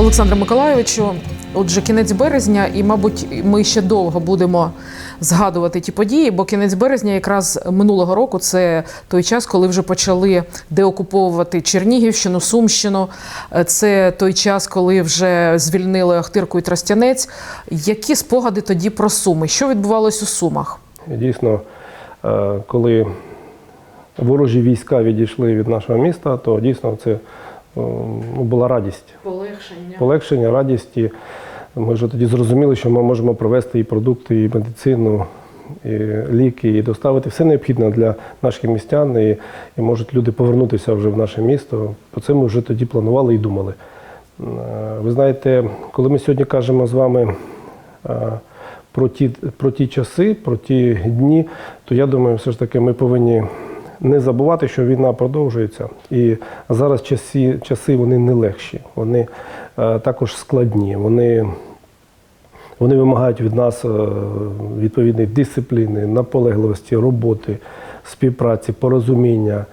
Олександре Миколайовичу, отже, кінець березня, і, мабуть, ми ще довго будемо згадувати ті події, бо кінець березня, якраз минулого року, це той час, коли вже почали деокуповувати Чернігівщину, Сумщину. Це той час, коли вже звільнили Ахтирку і Тростянець. Які спогади тоді про Суми? Що відбувалось у Сумах? Дійсно, е, коли ворожі війська відійшли від нашого міста, то дійсно це ну, була радість. Полегшення. Полегшення, радість. І ми вже тоді зрозуміли, що ми можемо провести і продукти, і медицину, і ліки, і доставити все необхідне для наших містян. І, і можуть люди повернутися вже в наше місто. Про це ми вже тоді планували і думали. Е, Ви знаєте, коли ми сьогодні кажемо з вами е, про ті, про ті часи, про ті дні, то я думаю, все ж таки ми повинні не забувати, що війна продовжується. І зараз часи, часи вони не легші, вони е, також складні. Вони, вони вимагають від нас е, відповідної дисципліни, наполегливості, роботи, співпраці, порозуміння,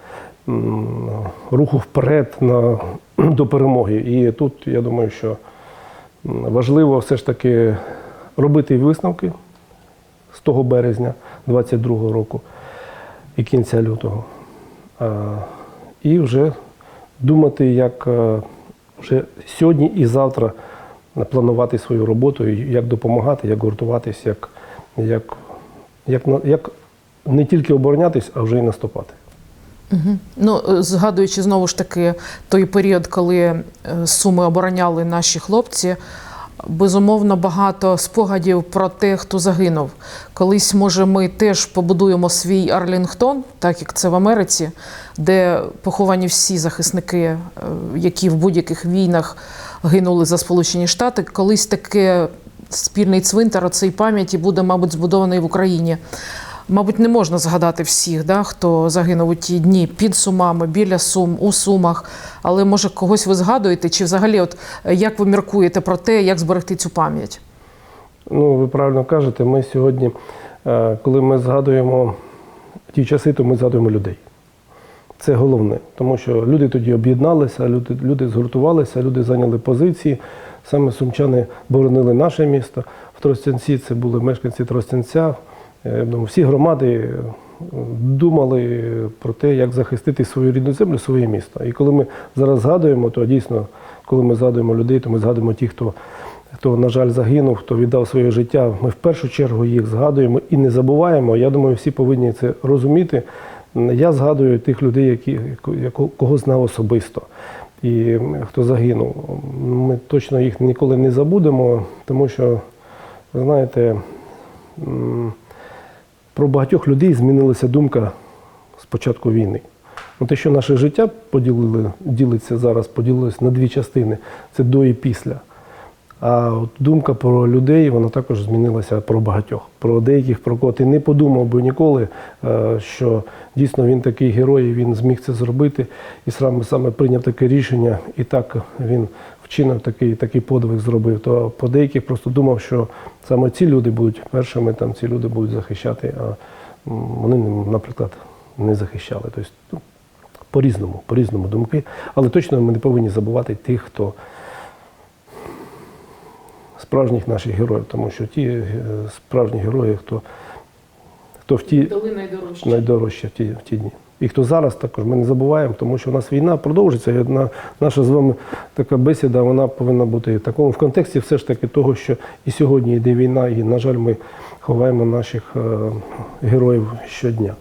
руху вперед на, до перемоги. І тут я думаю, що важливо все ж таки робити висновки з того березня 22-го року і кінця лютого. І вже думати, як е, вже сьогодні і завтра планувати свою роботу, як допомагати, як гуртуватись, як, як, як, як не тільки оборонятись, а вже й наступати. Ну, е, згадуючи знову ж таки той період, коли е, суми обороняли наші хлопці, безумовно багато спогадів про те, хто загинув. Колись, може, ми теж побудуємо свій Арлінгтон, так як це в Америці, де поховані всі захисники, е, які в будь-яких війнах гинули за Сполучені Штати. Колись таке спільний цвинтар оцей пам'яті буде, мабуть, збудований в Україні. Мабуть, не можна згадати всіх, да, хто загинув у ті дні під Сумами, біля Сум, у Сумах. Але може когось ви згадуєте, чи взагалі, от як ви міркуєте про те, як зберегти цю пам'ять? Ну, ви правильно кажете, ми сьогодні, е, коли ми згадуємо ті часи, то ми згадуємо людей. Це головне, тому що люди тоді об'єдналися, люди, люди згуртувалися, люди зайняли позиції. Саме сумчани боронили наше місто. В Тростянці це були мешканці Тростянця. Е, думаю, всі громади е, думали про те, як захистити свою рідну землю, своє місто. І коли ми зараз згадуємо, то дійсно, коли ми згадуємо людей, то ми згадуємо тих, хто хто, на жаль, загинув, хто віддав своє життя. Ми в першу чергу їх згадуємо і не забуваємо. Я думаю, всі повинні це розуміти. Я згадую тих людей, які, кого знав особисто. І хто загинув. Ми точно їх ніколи не забудемо, тому що, знаєте, про багатьох людей змінилася думка з початку війни. Ну, те, що наше життя поділили, ділиться зараз, поділилось на дві частини це до і після. А от думка про людей вона також змінилася про багатьох. Про деяких, про кого ти не подумав би ніколи, е, що дійсно він такий герой, він зміг це зробити, і саме прийняв таке рішення, і так він вчинив такий, такий подвиг зробив. То по деяких просто думав, що саме ці люди будуть першими, там ці люди будуть захищати, а вони, наприклад, не захищали. Тобто, ну, по-різному, по-різному думки. Але точно ми не повинні забувати тих, хто справжніх наших героїв, тому що ті е, справжні герої, хто, хто в ті найдорожче в ті, в ті дні. І хто зараз також ми не забуваємо, тому що у нас війна продовжиться. І одна наша з вами така бесіда, вона повинна бути в такому в контексті все ж таки того, що і сьогодні йде війна, і, на жаль, ми ховаємо наших е, героїв щодня.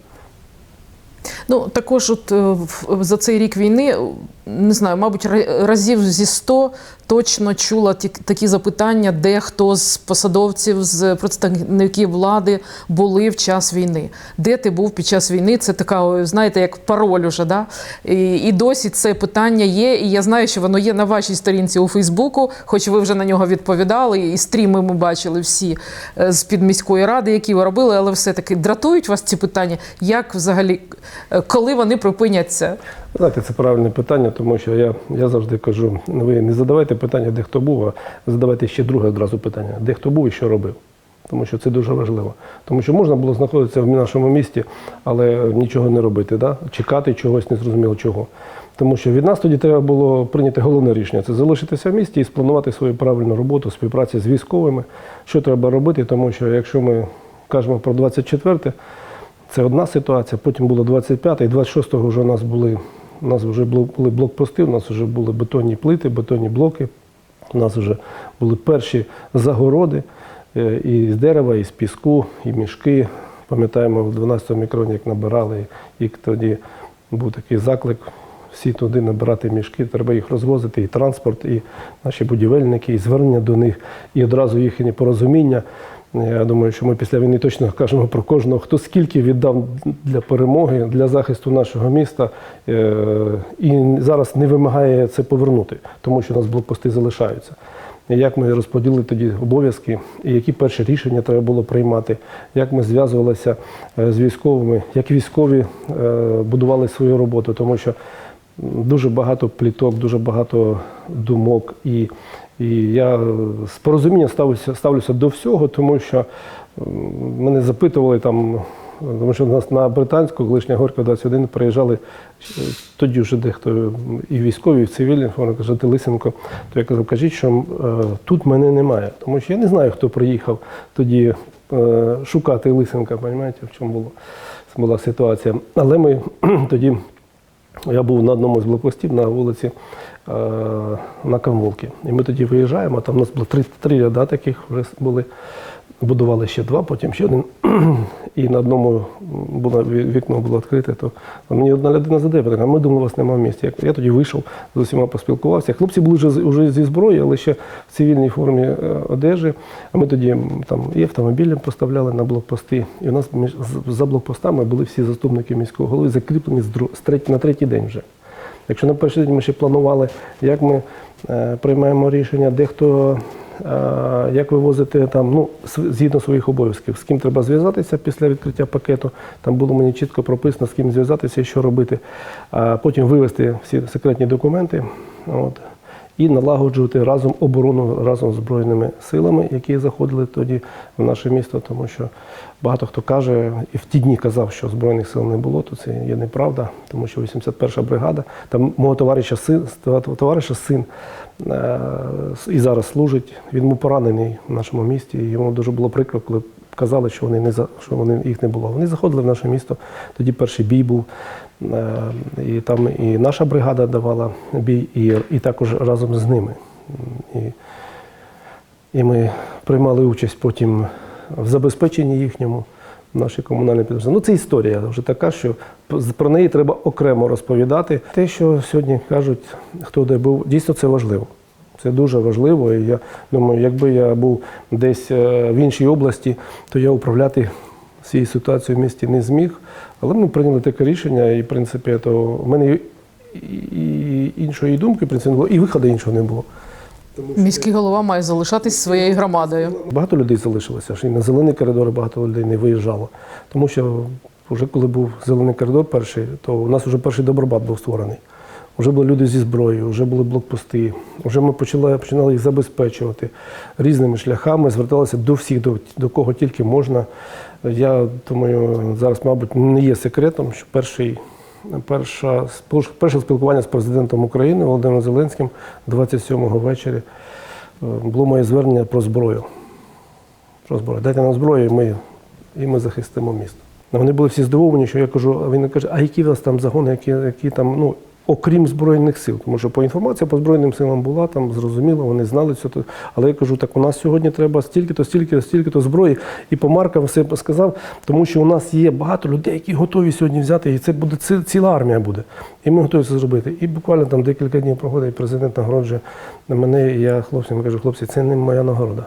Ну також, от е, за цей рік війни, е, не знаю, мабуть, ра- разів зі 100 точно чула ті, такі запитання, де хто з посадовців, з представників влади були в час війни. Де ти був під час війни? Це така, знаєте, як пароль уже. Да? І, і досі це питання є. І я знаю, що воно є на вашій сторінці у Фейсбуку, хоч ви вже на нього відповідали, і стріми ми бачили всі е, з під міської ради, які ви робили, але все-таки дратують вас ці питання. Як взагалі, коли вони припиняться? Знаєте, це правильне питання, тому що я, я завжди кажу: ви не задавайте питання, де хто був, а задавайте ще друге одразу питання, де хто був і що робив. тому що це дуже важливо. Тому що можна було знаходитися в нашому місті, але нічого не робити, да? чекати чогось незрозуміло чого. Тому що від нас тоді треба було прийняти головне рішення це залишитися в місті і спланувати свою правильну роботу, співпраці з військовими, що треба робити, тому що якщо ми кажемо про 24 це одна ситуація, потім було 25 і 26-го вже у нас були, у нас вже були блокпости, у нас вже були бетонні плити, бетонні блоки, у нас вже були перші загороди е, і з дерева, і з піску, і мішки. Пам'ятаємо, в 12-му мікроні, як набирали, і тоді був такий заклик всі туди набирати мішки, треба їх розвозити, і транспорт, і наші будівельники, і звернення до них, і одразу їхнє порозуміння. Я думаю, що ми після війни точно кажемо про кожного, хто скільки віддав для перемоги, для захисту нашого міста, е, і зараз не вимагає це повернути, тому що у нас блокпости залишаються. Як ми розподілили тоді обов'язки, і які перші рішення треба було приймати, як ми зв'язувалися е, з військовими, як військові е, будували свою роботу, тому що дуже багато пліток, дуже багато думок. І, і я з порозумінням ставлюся, ставлюся до всього, тому що мене запитували там. Тому що у нас на британську, колишня Горька 21, приїжджали е, тоді вже дехто і військові, і цивільні, вони кажуть, Лисенко, то я казав, кажіть, що е, тут мене немає. Тому що я не знаю, хто приїхав тоді е, шукати Лисенка, розумієте, в чому було, була ситуація. Але ми тоді я був на одному з блокпостів на вулиці на Камволки. І ми тоді виїжджаємо, там у нас було три, три ряда таких вже були. Будували ще два, потім ще один. І на одному було, вікно було відкрите, то мені одна людина задає, а ми думали, вас немає в місті. Я, тоді вийшов, з усіма поспілкувався. Хлопці були вже, вже зі зброєю, але ще в цивільній формі е, одежі. А ми тоді там і автомобілі поставляли на блокпости. І у нас між, за блокпостами були всі заступники міського голови закріплені з, на третій день вже. Якщо на перший день ми ще планували, як ми е, приймаємо рішення, дехто е, як вивозити там, ну, згідно своїх обов'язків, з ким треба зв'язатися після відкриття пакету. Там було мені чітко прописано, з ким зв'язатися і що робити. А потім вивести всі секретні документи. От. І налагоджувати разом оборону разом з збройними силами, які заходили тоді в наше місто, тому що багато хто каже, і в ті дні казав, що збройних сил не було, то це є неправда, тому що 81-ша бригада, там мого товариша син, товариша син е, і зараз служить. Він був поранений в нашому місті. Йому дуже було прикро, коли казали, що вони не за що вони їх не було. Вони заходили в наше місто. Тоді перший бій був. Е, І там і наша бригада давала бій, і, і також разом з ними. І, і ми приймали участь потім в забезпеченні їхньому, наші комунальні підрозділи. Ну, це історія вже така, що про неї треба окремо розповідати. Те, що сьогодні кажуть, хто де був, дійсно це важливо. Це дуже важливо. І я думаю, якби я був десь е, в іншій області, то я управляти цією ситуацією в місті не зміг. Але ми прийняли таке рішення, і в принципі, то в мене і, іншої думки в принципі, не було, і виходу іншого не було. Тому Міський голова має залишатись своєю громадою. Багато людей залишилося, ж і на зелений коридор багато людей не виїжджало. Тому що вже коли був зелений коридор перший, то у нас вже перший добробат був створений. Вже були люди зі зброєю, вже були блокпости, вже ми почали, починали їх забезпечувати різними шляхами, зверталися до всіх, до, до кого тільки можна. Я думаю, зараз, мабуть, не є секретом, що перший, перша, перше спілкування з президентом України Володимиром Зеленським 27-го ввечері е, було моє звернення про зброю. Про зброю. Дайте нам зброю, і ми, і ми захистимо місто. Вони були всі здивовані, що я кажу, а він каже, а які у вас там загони, які, які там, ну, окрім Збройних сил. Тому що по інформації по Збройним силам була, там зрозуміло, вони знали це. Але я кажу, так у нас сьогодні треба стільки-то, стільки-то, стільки-то зброї. І по маркам все сказав, тому що у нас є багато людей, які готові сьогодні взяти, і це буде ці- ціла армія буде. І ми готові це зробити. І буквально там декілька днів проходить, президент нагороджує мене, і я хлопцям кажу, хлопці, це не моя нагорода.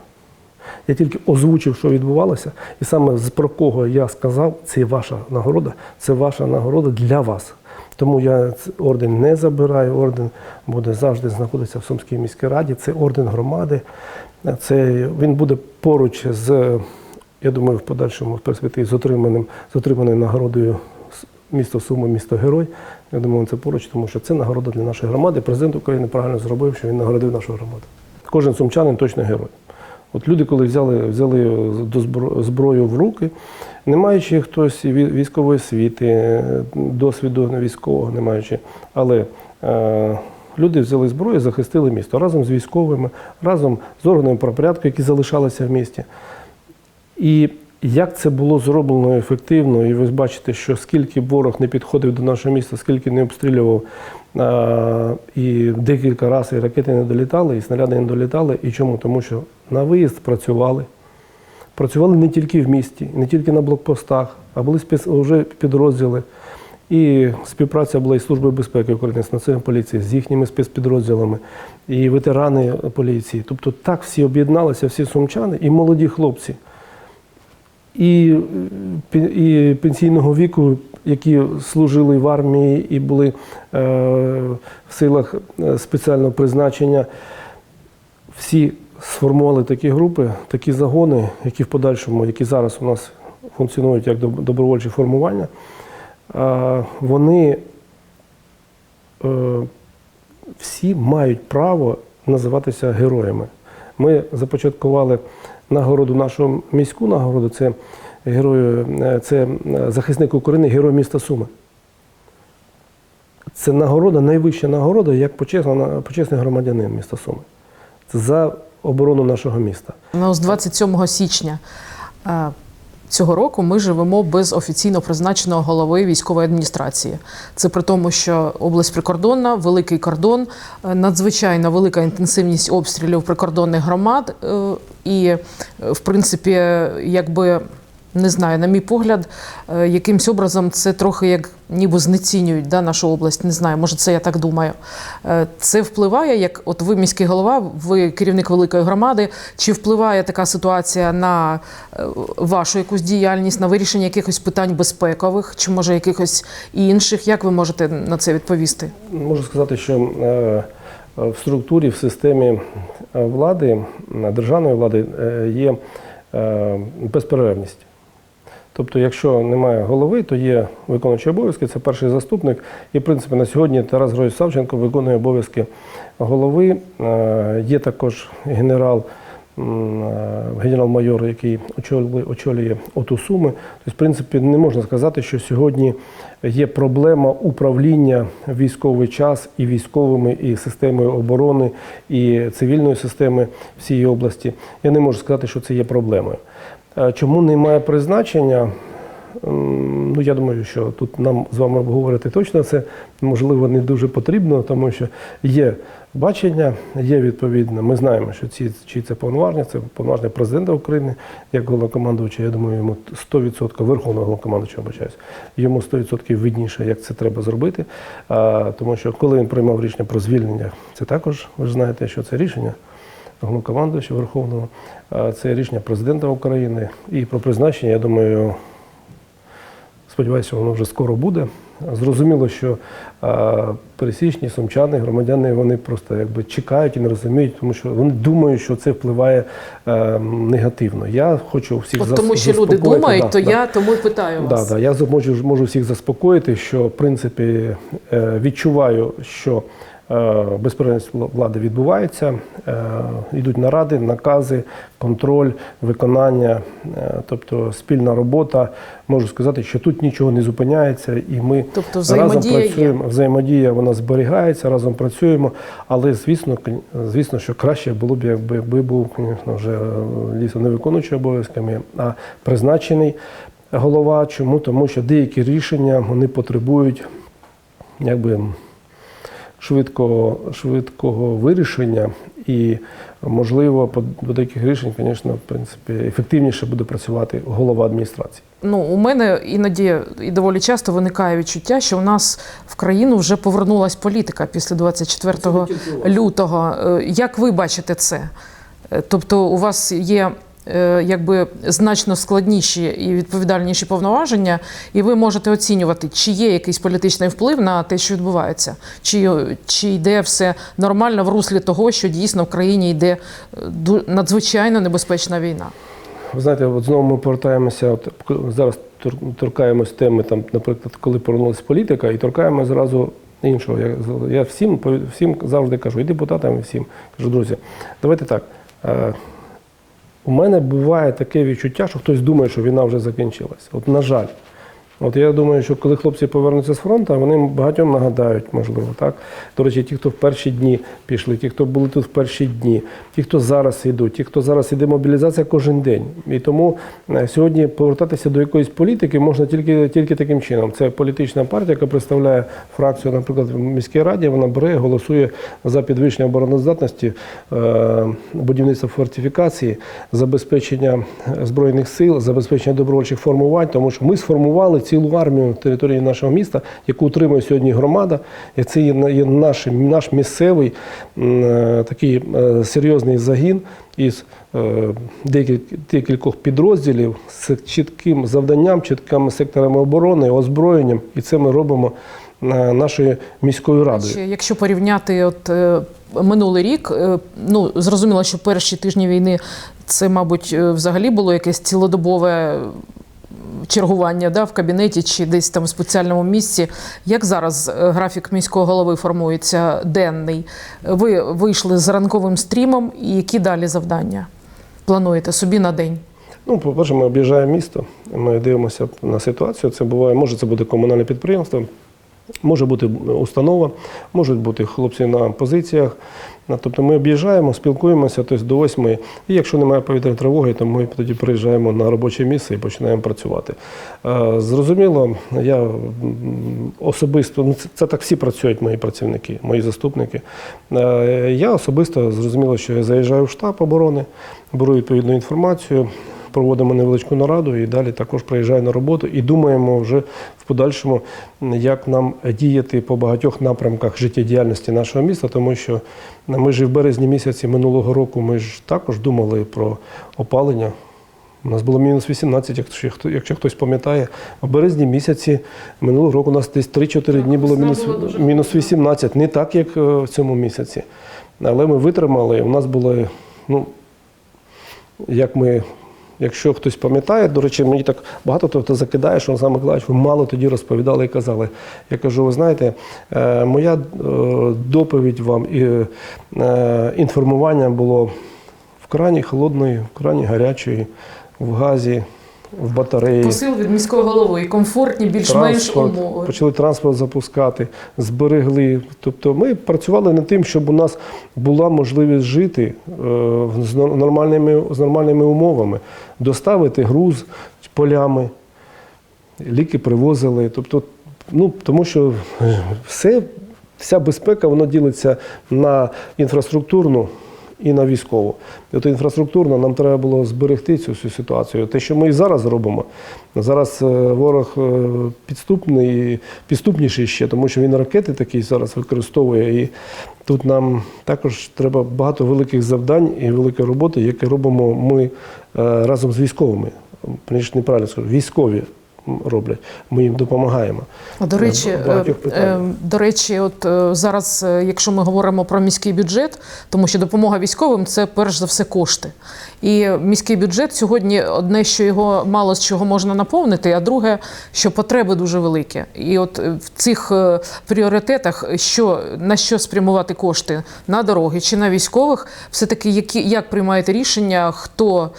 Я тільки озвучив, що відбувалося, і саме про кого я сказав, це ваша нагорода, це ваша нагорода для вас. Тому я орден не забираю, орден буде завжди знаходитися в Сумській міській раді. Це орден громади. Це він буде поруч з, я думаю, в подальшому в перспективі з отриманим з отриманою нагородою місто Суми, місто Герой. Я думаю, це поруч, тому що це нагорода для нашої громади. Президент України правильно зробив, що він нагородив нашу громаду. Кожен сумчанин точно герой. От люди, коли взяли, взяли збро- зброю в руки, не маючи хтось військової освіти, е, досвіду військового, не маючи, але е, люди взяли зброю і захистили місто разом з військовими, разом з органами правопорядку, які залишалися в місті. І як це було зроблено ефективно, і ви бачите, що скільки ворог не підходив до нашого міста, скільки не обстрілював, а, і декілька разів і ракети не долітали, і снаряди не долітали. І чому? Тому що на виїзд працювали. Працювали не тільки в місті, не тільки на блокпостах, а були вже підрозділи. І співпраця була із Службою безпеки України, з Національною поліцією, з їхніми спецпідрозділами, і ветерани поліції. Тобто так всі об'єдналися, всі сумчани і молоді хлопці і, і пенсійного віку, які служили в армії і були е, в силах е, спеціального призначення, всі сформували такі групи, такі загони, які в подальшому, які зараз у нас функціонують як добровольчі формування. Вони е, всі мають право називатися героями. Ми започаткували нагороду нашу міську нагороду. Це герою, е, це е, захисник України, герой міста Суми. Це нагорода, найвища нагорода як почесний громадянин міста Суми. Це за оборону нашого міста. Ну, з 27 січня е, цього року ми живемо без офіційно призначеного голови військової адміністрації. Це при тому, що область прикордонна, великий кордон, е, надзвичайно велика інтенсивність обстрілів прикордонних громад. е, І, в принципі, якби. Не знаю, на мій погляд, е, якимсь образом це трохи як ніби знецінюють да, нашу область. Не знаю, може, це я так думаю. Е, Це впливає, як от ви міський голова, ви керівник великої громади. Чи впливає така ситуація на е, вашу якусь діяльність, на вирішення якихось питань безпекових, чи може якихось інших? Як ви можете на це відповісти? Можу сказати, що в структурі, в системі влади, державної влади є безперервність. Тобто, якщо немає голови, то є виконуючий обов'язки, це перший заступник. І, в принципі, на сьогодні Тарас Григорович Савченко виконує обов'язки голови. Е, Є також генерал, е, генерал-майор, який очолює, очолює ОТУ Суми. Тобто, в принципі, не можна сказати, що сьогодні є проблема управління військовий час і військовими, і системою оборони, і цивільної системи всієї області. Я не можу сказати, що це є проблемою. Е, Чому немає призначення? Ну, я думаю, що тут нам з вами обговорити точно це можливо не дуже потрібно, тому що є бачення, є відповідно. Ми знаємо, що ці чи це повноваження, це повноваження президента України як головнокомандувача. Я думаю, йому 100% верховного головнокомандувача, вибачаюсь, йому 100% видніше, як це треба зробити. Тому що коли він приймав рішення про звільнення, це також ви ж знаєте, що це рішення головнокомандувача Верховного, це рішення президента України і про призначення, я думаю, сподіваюся, воно вже скоро буде. Зрозуміло, що пересічні сумчани, громадяни, вони просто якби чекають і не розуміють, тому що вони думають, що це впливає е, негативно. Я хочу всіх От зас- тому, що люди думають, да, то да. я тому й питаю Да, вас. да. Я можу, можу всіх заспокоїти, що в принципі е, відчуваю, що безперервність влади відбувається, е, йдуть наради, накази, контроль, виконання, е, тобто спільна робота. Можу сказати, що тут нічого не зупиняється, і ми Тобто разом працюємо. Взаємодія вона зберігається, разом працюємо. Але звісно, звісно, що краще було б, якби, був, звісно, вже е, дійсно не виконуючий обов'язками, а призначений голова. Чому? Тому що деякі рішення вони потребують якби швидкого, швидкого вирішення. І можливо, по до деяких рішень, звісно, в принципі, ефективніше буде працювати голова адміністрації. Ну, у мене іноді і доволі часто виникає відчуття, що у нас в країну вже повернулась політика після 24 лютого. Е, Як ви бачите це? Е, Тобто, у вас є якби значно складніші і відповідальніші повноваження, і ви можете оцінювати, чи є якийсь політичний вплив на те, що відбувається, чи, чи йде все нормально в руслі того, що дійсно в країні йде е, надзвичайно небезпечна війна. Ви знаєте, от знову ми повертаємося. От зараз торкаємось теми, там, наприклад, коли повернулася політика, і торкаємо зразу іншого. Я, я всім всім завжди кажу, і депутатам, і всім кажу, друзі, давайте так. У мене буває таке відчуття, що хтось думає, що війна вже закінчилась. От, на жаль. От я думаю, що коли хлопці повернуться з фронту, вони багатьом нагадають, можливо, так. До речі, ті, хто в перші дні пішли, ті, хто були тут в перші дні, ті, хто зараз йдуть, ті, хто зараз іде мобілізація кожен день. І тому е, сьогодні повертатися до якоїсь політики можна тільки, тільки таким чином. Це політична партія, яка представляє фракцію, наприклад, в міській раді, вона бере, голосує за підвищення обороноздатності, е, будівництво фортифікації, забезпечення збройних сил, забезпечення добровольчих формувань, тому що ми сформували цілу армію території нашого міста, яку утримує сьогодні громада. І це є, наш, наш місцевий е, такий е, серйозний загін із е, декількох підрозділів з чітким завданням, чіткими секторами оборони, озброєнням, і це ми робимо нашою міською радою. Якщо порівняти от, минулий рік, ну зрозуміло, що перші тижні війни це, мабуть, взагалі було якесь цілодобове чергування да, в кабінеті чи десь там в спеціальному місці. Як зараз е, графік міського голови формується денний? Ви вийшли з ранковим стрімом, і які далі завдання плануєте собі на день? Ну, по-перше, ми об'їжджаємо місто, ми дивимося на ситуацію. Це буває, може це буде комунальне підприємство, може бути установа, можуть бути хлопці на позиціях. Ну, Тобто ми об'їжджаємо, спілкуємося тобто до восьми. І якщо немає повітряної тривоги, то ми тоді приїжджаємо на робоче місце і починаємо працювати. Е, Зрозуміло, я особисто, ну це, так всі працюють мої працівники, мої заступники. Е, Я особисто зрозуміло, що я заїжджаю в штаб оборони, беру відповідну інформацію. Проводимо невеличку нараду і далі також приїжджаю на роботу і думаємо вже в подальшому, як нам діяти по багатьох напрямках життєдіяльності нашого міста, тому що ми ж і в березні місяці минулого року ми ж також думали про опалення. У нас було мінус 18, якщо, якщо хтось пам'ятає. В березні місяці минулого року у нас десь 3-4 дні було мінус, мінус 18. Не так, як е, в цьому місяці. Але ми витримали. У нас було, ну, як ми, якщо хтось пам'ятає, до речі, мені так багато хто закидає, що Олександр Миколаївич, ви мало тоді розповідали і казали. Я кажу, ви знаєте, е, моя е, доповідь вам і е, інформування було в крані холодної, в крані гарячої, в газі, в батареї. Посил від міського голови, комфортні, більш-менш умови. почали транспорт запускати, зберегли. Тобто ми працювали над тим, щоб у нас була можливість жити е, з нормальними, з нормальними умовами, доставити груз полями, ліки привозили. Тобто, ну, тому що е, все, вся безпека воно ділиться на інфраструктурну і на військову. І от інфраструктурно нам треба було зберегти цю всю ситуацію. Те, що ми і зараз робимо. Зараз е, ворог е, підступний, підступніший ще, тому що він ракети такі зараз використовує. І тут нам також треба багато великих завдань і великої роботи, які робимо ми е, разом з військовими. Неправильно скажу, військові роблять. Ми їм допомагаємо. До речі, е, питаннях. е, до речі, от е, зараз, е, якщо ми говоримо про міський бюджет, тому що допомога військовим це перш за все кошти. І міський бюджет сьогодні одне, що його мало з чого можна наповнити, а друге, що потреби дуже великі. І от е, в цих е, пріоритетах, що на що спрямувати кошти на дороги чи на військових, все таки які як приймаєте рішення, хто.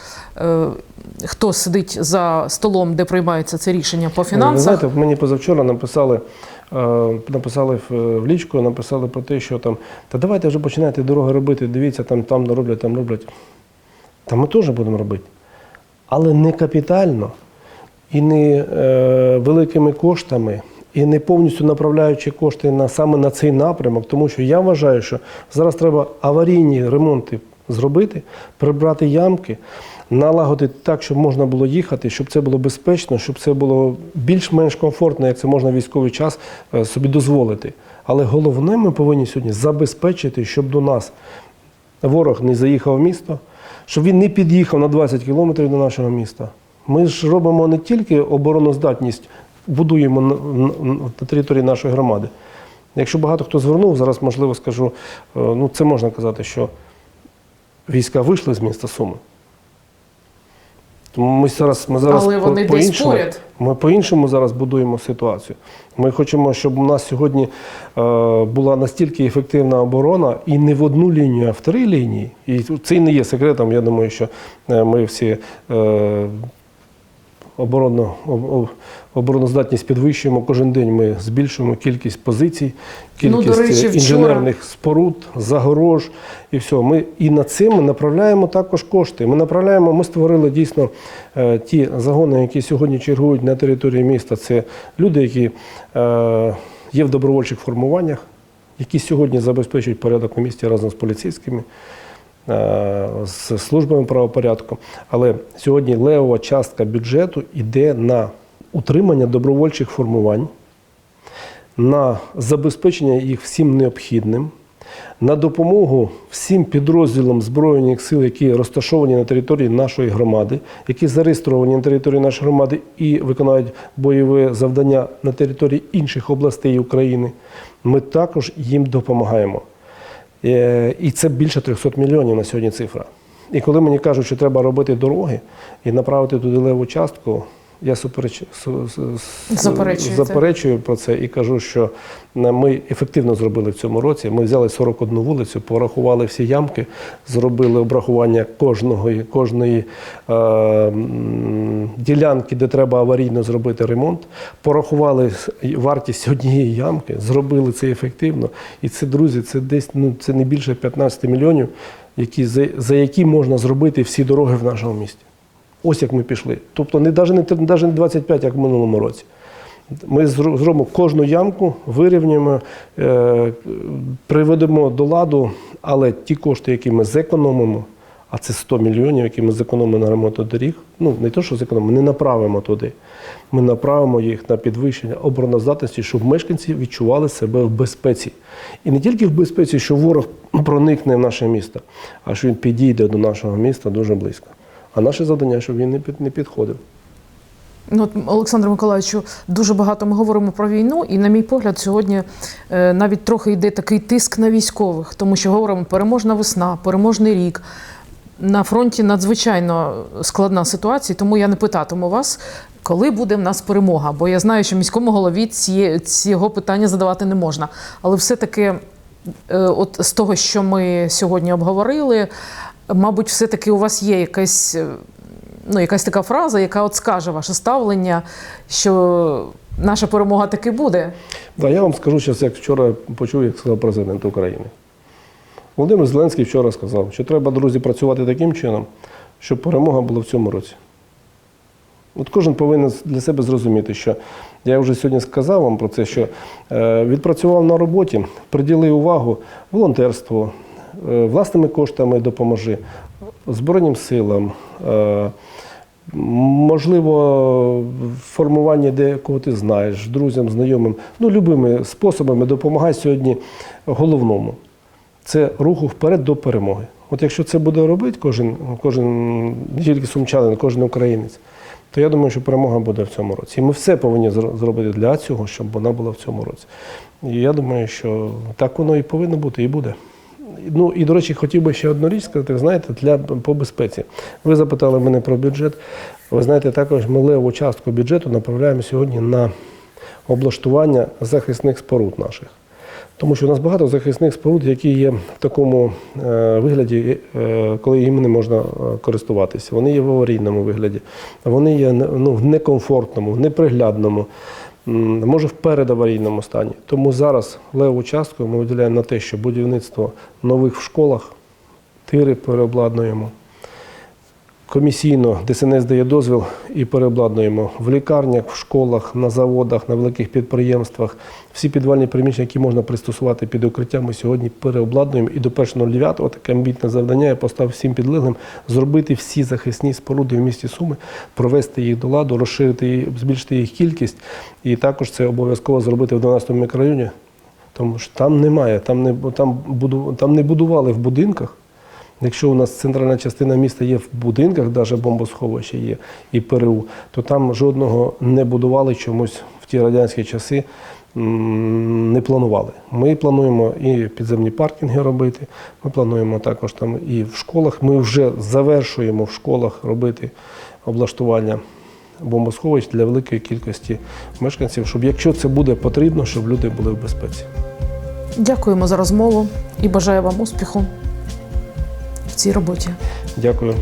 Хто сидить за столом, де приймається це рішення по фінансах? знаєте, мені позавчора написали, е, написали в лічку, написали про те, що там, та давайте вже починайте дороги робити, дивіться, там, там роблять, там роблять. Та ми теж будемо робити. Але не капітально і не е, великими коштами, і не повністю направляючи кошти на, саме на цей напрямок, тому що я вважаю, що зараз треба аварійні ремонти зробити, прибрати ямки, налагодити так, щоб можна було їхати, щоб це було безпечно, щоб це було більш-менш комфортно, як це можна військовий час е, собі дозволити. Але головне, ми повинні сьогодні забезпечити, щоб до нас ворог не заїхав в місто, щоб він не під'їхав на 20 кілометрів до нашого міста. Ми ж робимо не тільки обороноздатність, будуємо на, території нашої громади. Якщо багато хто звернув, зараз можливо скажу, е, ну це можна казати, що війська вийшли з міста Суми. Тому ми зараз ми зараз Але вони десь по-іншому, поряд. Ми по-іншому зараз будуємо ситуацію. Ми хочемо, щоб у нас сьогодні е, була настільки ефективна оборона і не в одну лінію, а в три лінії. І це і не є секретом. Я думаю, що е, ми всі е, оборонно, об- об- обороноздатність підвищуємо кожен день. Ми збільшуємо кількість позицій, Ну, кількість речі, е, вчора- інженерних споруд, загорож і все. Ми і на це ми направляємо також кошти. Ми направляємо, ми створили дійсно е, ті загони, які сьогодні чергують на території міста. Це люди, які е, є в добровольчих формуваннях, які сьогодні забезпечують порядок у місті разом з поліцейськими. З службами правопорядку, але сьогодні левова частка бюджету йде на утримання добровольчих формувань, на забезпечення їх всім необхідним, на допомогу всім підрозділам Збройних сил, які розташовані на території нашої громади, які зареєстровані на території нашої громади і виконують бойове завдання на території інших областей України. Ми також їм допомагаємо. Е, І це більше 300 мільйонів на сьогодні цифра. І коли мені кажуть, що треба робити дороги і направити туди леву частку, я супереч... заперечую про це і кажу, що ми ефективно зробили в цьому році. Ми взяли 41 вулицю, порахували всі ямки, зробили обрахування кожного, кожної е, ділянки, де треба аварійно зробити ремонт, порахували вартість однієї ямки, зробили це ефективно. І це, друзі, це десь ну, це не більше 15 мільйонів, які, за, за які можна зробити всі дороги в нашому місті. Ось як ми пішли. Тобто не навіть не, навіть не 25, як в минулому році. Ми зробимо кожну ямку, вирівнюємо, е, приведемо до ладу, але ті кошти, які ми зекономимо, а це 100 мільйонів, які ми зекономимо на ремонт доріг, ну не то, що зекономимо, не направимо туди. Ми направимо їх на підвищення обороноздатності, щоб мешканці відчували себе в безпеці. І не тільки в безпеці, що ворог проникне в наше місто, а що він підійде до нашого міста дуже близько. А наше завдання, щоб він не під- не підходив. Ну, от, Олександр Миколаївичу, дуже багато ми говоримо про війну, і, на мій погляд, сьогодні е, навіть трохи йде такий тиск на військових, тому що говоримо переможна весна, переможний рік. На фронті надзвичайно складна ситуація, тому я не питатиму вас, коли буде в нас перемога. Бо я знаю, що міському голові цього питання задавати не можна. Але все-таки, е, от з того, що ми сьогодні обговорили, мабуть, все-таки у вас є якась е, ну, якась така фраза, яка от скаже ваше ставлення, що наша перемога таки буде. Да, я вам скажу зараз, як вчора почув, як сказав президент України. Володимир Зеленський вчора сказав, що треба, друзі, працювати таким чином, щоб перемога була в цьому році. От кожен повинен для себе зрозуміти, що я вже сьогодні сказав вам про це, що е, відпрацював на роботі, приділи увагу волонтерству, власними коштами допоможи, Збройним силам, е, можливо, формування декого ти знаєш, друзям, знайомим, ну, любими способами допомагай сьогодні головному. Це руху вперед до перемоги. От якщо це буде робити кожен, кожен не тільки сумчанин, кожен українець, то я думаю, що перемога буде в цьому році. І ми все повинні зробити для цього, щоб вона була в цьому році. І я думаю, що так воно і повинно бути, і буде. Ну і до речі, хотів би ще одну річ сказати, знаєте, для по безпеці. Ви запитали мене про бюджет. Ви знаєте, також ми леву частку бюджету направляємо сьогодні на облаштування захисних споруд наших. Тому що у нас багато захисних споруд, які є в такому е, вигляді, е, коли їм не можна е, користуватися. Вони є в аварійному вигляді, вони є ну, в некомфортному, в неприглядному, може в передаварійному стані. Тому зараз леву частку ми виділяємо на те, що будівництво нових в школах, тири переобладнуємо. Комісійно ДСНС дає дозвіл і переобладнуємо в лікарнях, в школах, на заводах, на великих підприємствах. Всі підвальні приміщення, які можна пристосувати під укриття, ми сьогодні переобладнуємо. І до 1.09 таке амбітне завдання я поставив всім підлеглим зробити всі захисні споруди в місті Суми, провести їх до ладу, розширити їх, збільшити їх кількість. І також це обов'язково зробити в 12-му мікрорайоні, тому що там немає, там не, там, буду, там не будували в будинках. Якщо у нас центральна частина міста є в будинках, навіть бомбосховище є і ПРУ, то там жодного не будували чомусь в ті радянські часи, не планували. Ми плануємо і підземні паркінги робити, ми плануємо також там і в школах. Ми вже завершуємо в школах робити облаштування бомбосховищ для великої кількості мешканців, щоб якщо це буде потрібно, щоб люди були в безпеці. Дякуємо за розмову і бажаю вам успіху цій роботі. Дякую.